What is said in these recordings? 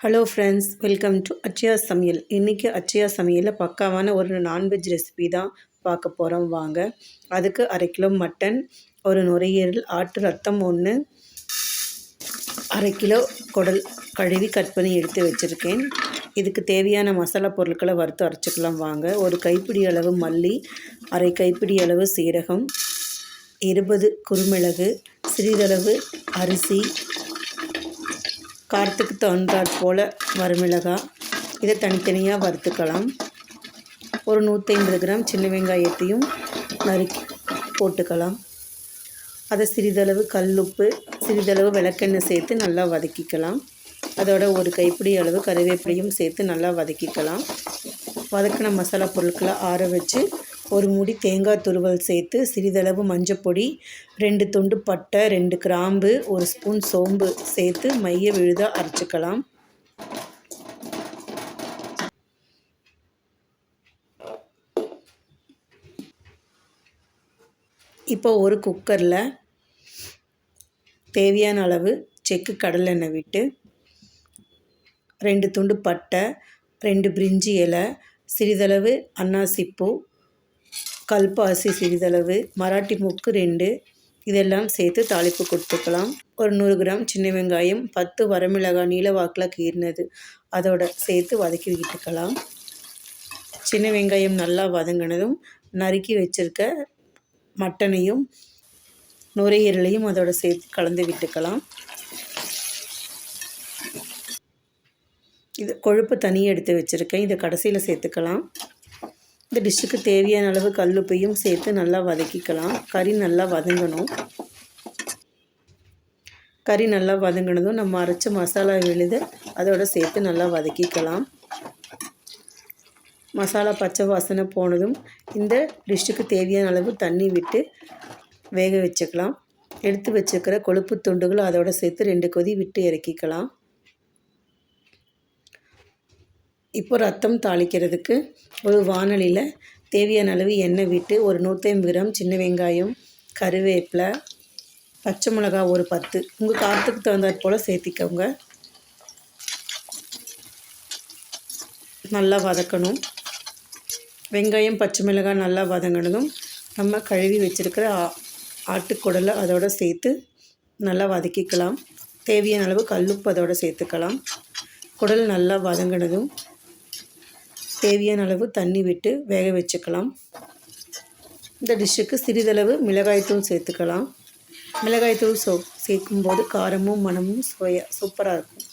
Hello friends welcome to Achaya சமையல் இன்றைக்கி அச்சயா சமையலில் பக்காவான ஒரு நான்வெஜ் ரெசிபி தான் பார்க்க போகிறோம் வாங்க அதுக்கு அரை கிலோ மட்டன் ஒரு நுரையீரல் ஆட்டு ரத்தம் ஒன்று அரை கிலோ குடல் கழுவி கட் பண்ணி எடுத்து வச்சுருக்கேன். இதுக்கு தேவையான மசாலா பொருட்களை வறுத்து அரைச்சிக்கலாம் வாங்க. ஒரு கைப்பிடி அளவு மல்லி அரை கைப்பிடி அளவு சீரகம் இருபது குருமிளகு சிறிதளவு அரிசி காரத்துக்கு தகுந்தாற் போல் வறுமிளகாய் இதை தனித்தனியாக வறுத்துக்கலாம். ஒரு நூற்றி ஐம்பது கிராம் சின்ன வெங்காயத்தையும் நறுக்கி போட்டுக்கலாம். அதை சிறிதளவு கல்லுப்பு சிறிதளவு விளக்கெண்ணெய் சேர்த்து நல்லா வதக்கிக்கலாம். அதோட ஒரு கைப்பிடி அளவு கருவேப்பிலையும் சேர்த்து நல்லா வதக்கிக்கலாம். வதக்கின மசாலா பொருட்களை ஆற வச்சு ஒரு முடி தேங்காய் துருவல் சேர்த்து சிறிதளவு மஞ்சப்பொடி ரெண்டு துண்டு பட்டை ரெண்டு கிராம்பு ஒரு ஸ்பூன் சோம்பு சேர்த்து மைய விழுதாக அரைச்சிக்கலாம். இப்போ ஒரு குக்கரில் தேவையான அளவு செக்கு கடலெண்ணெய் விட்டு ரெண்டு துண்டு பட்டை ரெண்டு பிரிஞ்சி இலை சிறிதளவு அன்னாசிப்பூ கல்பாசி சிறிதளவு மராட்டி மூக்கு ரெண்டு. இதெல்லாம் சேர்த்து தாளிப்பு கொடுத்துக்கலாம். ஒரு நூறு கிராம் சின்ன வெங்காயம் பத்து வரமிளகாய் நீல வாக்கில் கீறினது. அதோட சேர்த்து வதக்கி விட்டுக்கலாம். சின்ன வெங்காயம் நல்லா வதங்கினதும் நறுக்கி வச்சுருக்க மட்டனையும் நுரையீரலையும் அதோட சேர்த்து கலந்து விட்டுக்கலாம். இது கொழுப்பு தனியாக எடுத்து வச்சுருக்கேன். இதை கடைசியில் சேர்த்துக்கலாம். இந்த டிஷ்ஷுக்கு தேவையான அளவு கல்லுப்பையும் சேர்த்து நல்லா வதக்கிக்கலாம். கறி நல்லா வதங்கணும். கறி நல்லா வதங்கினதும் நம்ம அரைச்ச மசாலா விழுது அதோடு சேர்த்து நல்லா வதக்கிக்கலாம். மசாலா பச்சை வாசனை போனதும் இந்த டிஷ்ஷுக்கு தேவையான அளவு தண்ணி விட்டு வேக வச்சுக்கலாம். எடுத்து வச்சுக்கிற கொழுப்பு துண்டுகள் அதோடு சேர்த்து ரெண்டு கொதி விட்டு இறக்கிக்கலாம். இப்போ ரத்தம் தாளிக்கிறதுக்கு ஒரு வானலியில் தேவையான அளவு எண்ணெய் விட்டு ஒரு நூற்றி ஐம்பது கிராம் சின்ன வெங்காயம் கருவேப்பிலை பச்சை மிளகா ஒரு பத்து. உங்கள் காரத்துக்கு தகுந்தாற் போல் சேர்த்திக்கோங்க. நல்லா வதக்கணும். வெங்காயம் பச்சை மிளகாய் நல்லா வதங்கினதும் நம்ம கழுவி வச்சுருக்கிற ஆட்டுக்குடலை அதோடு சேர்த்து நல்லா வதக்கிக்கலாம். தேவையான அளவு கல்லுப்பு அதோடு சேர்த்துக்கலாம். குடல் நல்லா வதங்கினதும் தேவையான அளவு தண்ணி விட்டு வேக வச்சுக்கலாம். இந்த டிஷ்ஷுக்கு சிறிதளவு மிளகாய்த்தூள் சேர்த்துக்கலாம். மிளகாய்த்தூள் சோ சேர்க்கும்போது காரமும் மனமும் சுவையாக சூப்பராக இருக்கும்.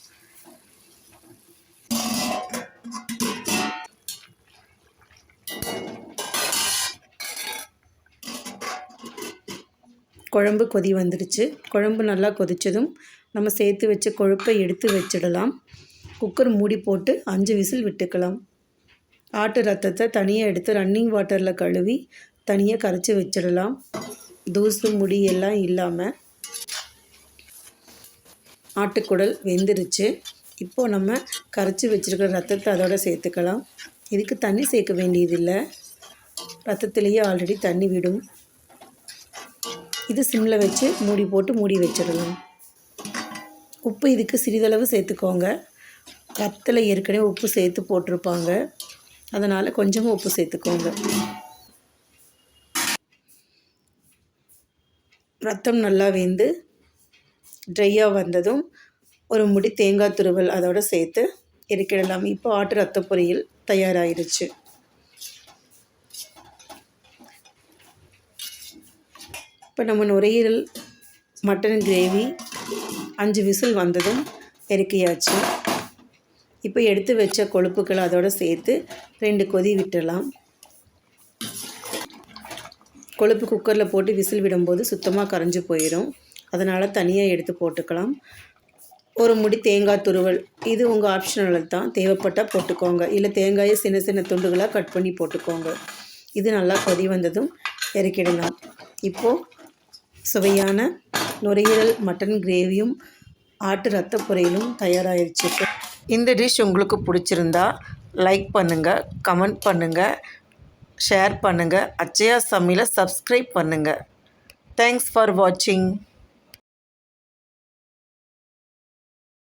குழம்பு கொதி வந்துடுச்சு. குழம்பு நல்லா கொதித்ததும் நம்ம சேர்த்து வச்ச கொழுப்பை எடுத்து வச்சிடலாம். குக்கர் மூடி போட்டு அஞ்சு விசில் விட்டுக்கலாம். ஆட்டு ரத்தத்தை தனியாக எடுத்து ரன்னிங் வாட்டரில் கழுவி தனியாக கரைச்சி வச்சிடலாம். தூசு முடி எல்லாம் இல்லாமல் ஆட்டுக்குடல் வெந்துருச்சு. இப்போது நம்ம கரைச்சி வச்சுருக்கிற ரத்தத்தை அதோட சேர்த்துக்கலாம். இதுக்கு தண்ணி சேர்க்க வேண்டியதில்லை. ரத்தத்துலேயே ஆல்ரெடி தண்ணி விடும். இது சிம்மில் வச்சு மூடி போட்டு மூடி வச்சிடலாம். உப்பு இதுக்கு சிறிதளவு சேர்த்துக்கோங்க. ரத்தில் ஏற்கனவே உப்பு சேர்த்து போட்டிருப்பாங்க. அதனால் கொஞ்சமாக உப்பு சேர்த்துக்கோங்க. ரத்தம் நல்லா வெந்து ட்ரையாக வந்ததும் ஒரு முடி தேங்காய் துருவல் அதோடு சேர்த்து இறக்கிடலாம் இப்போ ஆட்டு ரத்த பொரியல் தயாராகிருச்சு இப்போ நம்ம நுரையீரல் மட்டன் கிரேவி அஞ்சு விசில் வந்ததும் இறக்கியாச்சு. இப்போ எடுத்து வச்ச கொழுப்புக்களை அதோடு சேர்த்து ரெண்டு கொதி விட்டுடலாம். கொழுப்பு குக்கரில் போட்டு விசில் விடும்போது சுத்தமாக கரைஞ்சி போயிடும். அதனால் தனியாக எடுத்து போட்டுக்கலாம். ஒரு முடி தேங்காய் துருவல் இது உங்கள் ஆப்ஷனல் தான். தேவைப்பட்டால் போட்டுக்கோங்க. இல்லை தேங்காயை சின்ன சின்ன துண்டுகளாக கட் பண்ணி போட்டுக்கோங்க. இது நல்லா கொதி வந்ததும் இறக்கிடலாம். இப்போது சுவையான நுரையீரல் மட்டன் கிரேவியும் ஆட்டு ரத்த பொரியலும் தயாராகிடுச்சு இந்த டிஷ் உங்களுக்கு பிடிச்சிருந்தா லைக் பண்ணுங்கள் கமெண்ட் பண்ணுங்கள் ஷேர் பண்ணுங்கள் அச்சயா சமையலை சப்ஸ்கிரைப் பண்ணுங்கள் தேங்க்ஸ் ஃபார் வாட்சிங்